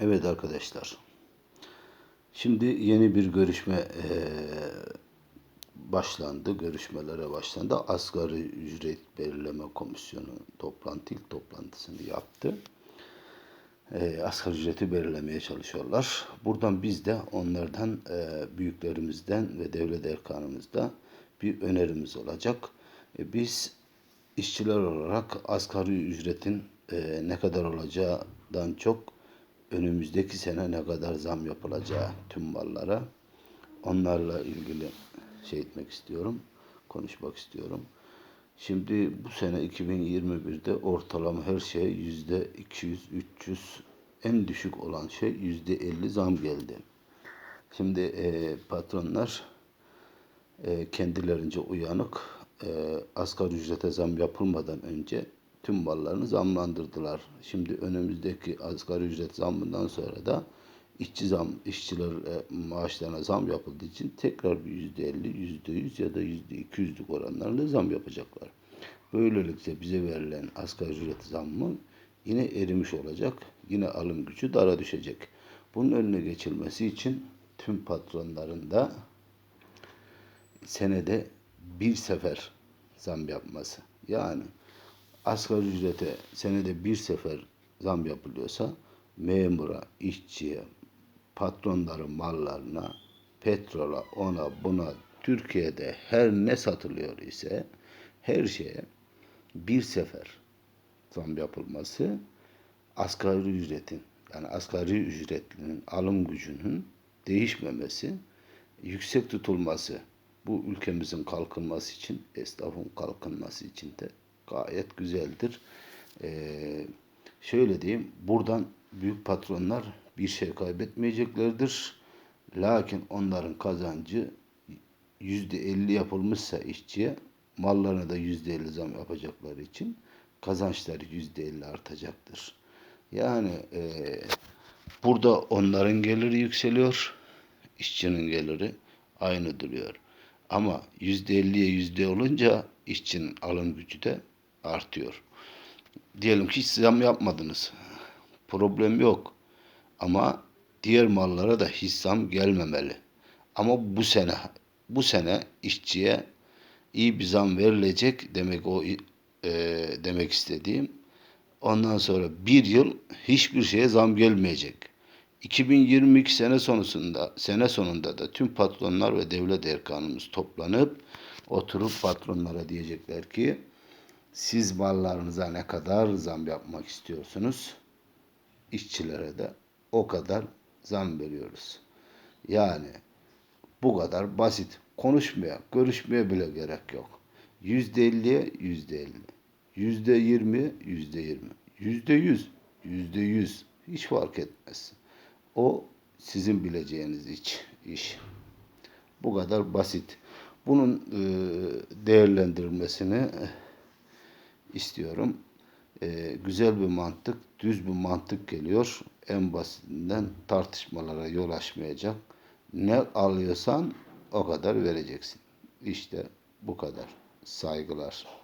Evet arkadaşlar. Şimdi yeni bir görüşme eee, başlandı. Görüşmelere başlandı. Asgari ücret belirleme komisyonu toplantı ilk toplantısını yaptı. Eee asgari ücreti belirlemeye çalışıyorlar. Buradan biz de onlardan eee, büyüklerimizden ve devlet erkanımızda bir önerimiz olacak. E, biz işçiler olarak asgari ücretin eee, ne kadar olacağından çok önümüzdeki sene ne kadar zam yapılacağı tüm mallara onlarla ilgili şey etmek istiyorum, konuşmak istiyorum. Şimdi bu sene 2021'de ortalama her şeye yüzde 200, 300 en düşük olan şey yüzde 50 zam geldi. Şimdi e, patronlar e, kendilerince uyanık e, asgari ücrete zam yapılmadan önce tüm mallarını zamlandırdılar. Şimdi önümüzdeki asgari ücret zammından sonra da işçi zam, işçiler e, maaşlarına zam yapıldığı için tekrar bir yüzde elli, yüzde yüz ya da yüzde iki yüzlük oranlarla zam yapacaklar. Böylelikle bize verilen asgari ücret zammı yine erimiş olacak. Yine alım gücü dara düşecek. Bunun önüne geçilmesi için tüm patronların da senede bir sefer zam yapması. Yani asgari ücrete senede bir sefer zam yapılıyorsa memura, işçiye, patronların mallarına, petrola, ona, buna, Türkiye'de her ne satılıyor ise her şeye bir sefer zam yapılması asgari ücretin yani asgari ücretlinin alım gücünün değişmemesi, yüksek tutulması bu ülkemizin kalkınması için, esnafın kalkınması için de gayet güzeldir. Ee, şöyle diyeyim, buradan büyük patronlar bir şey kaybetmeyeceklerdir. Lakin onların kazancı yüzde elli yapılmışsa işçiye mallarına da yüzde elli zam yapacakları için kazançları yüzde elli artacaktır. Yani e, burada onların geliri yükseliyor, işçinin geliri aynı duruyor. Ama yüzde elliye yüzde olunca işçinin alım gücü de artıyor. Diyelim ki hiç zam yapmadınız. Problem yok. Ama diğer mallara da hiç zam gelmemeli. Ama bu sene bu sene işçiye iyi bir zam verilecek demek o e, demek istediğim. Ondan sonra bir yıl hiçbir şeye zam gelmeyecek. 2022 sene sonunda sene sonunda da tüm patronlar ve devlet erkanımız toplanıp oturup patronlara diyecekler ki siz mallarınıza ne kadar zam yapmak istiyorsunuz? İşçilere de o kadar zam veriyoruz. Yani bu kadar basit. Konuşmaya, görüşmeye bile gerek yok. Yüzde elliye yüzde elli. Yüzde yirmi, yüzde yirmi. Yüzde yüz, yüzde yüz. Hiç fark etmez. O sizin bileceğiniz iş. iş. Bu kadar basit. Bunun e, değerlendirilmesini istiyorum. E, güzel bir mantık, düz bir mantık geliyor. En basitinden tartışmalara yol açmayacak. Ne alıyorsan o kadar vereceksin. İşte bu kadar. Saygılar.